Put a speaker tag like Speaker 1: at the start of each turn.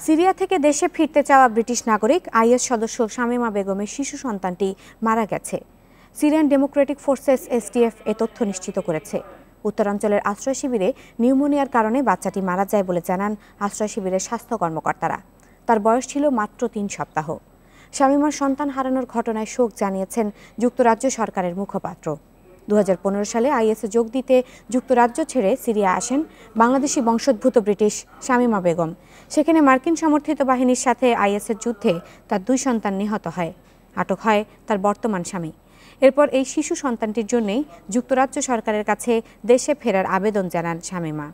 Speaker 1: Syria থেকে দেশে ফিরতে চাওয়া ব্রিটিশ নাগরিক আইএস সদস্য শামীমা বেগমের শিশু সন্তানটি মারা গেছে। সিরিয়ান ডেমোক্রেটিক ফোর্সেস এসটিএফ এ তথ্য নিশ্চিত করেছে। উত্তরাঞ্চলের আশ্রয় শিবিরে নিউমোনিয়ার কারণে বাচ্চাটি মারা যায় বলে জানান আশ্রয় শিবিরের স্বাস্থ্য কর্মকর্তারা। তার বয়স ছিল মাত্র তিন সপ্তাহ। শামীমার সন্তান হারানোর ঘটনায় শোক জানিয়েছেন যুক্তরাজ্য সরকারের মুখপাত্র। দু হাজার পনেরো সালে আইএসে যোগ দিতে যুক্তরাজ্য ছেড়ে সিরিয়া আসেন বাংলাদেশি বংশোদ্ভূত ব্রিটিশ শামিমা বেগম। সেখানে মার্কিন সমর্থিত বাহিনীর সাথে আইএসের যুদ্ধে তার দুই সন্তান নিহত হয়। আটক হয় তার বর্তমান স্বামী। এরপর এই শিশু সন্তানটির জন্যই যুক্তরাজ্য সরকারের কাছে দেশে ফেরার আবেদন জানান শামীমা।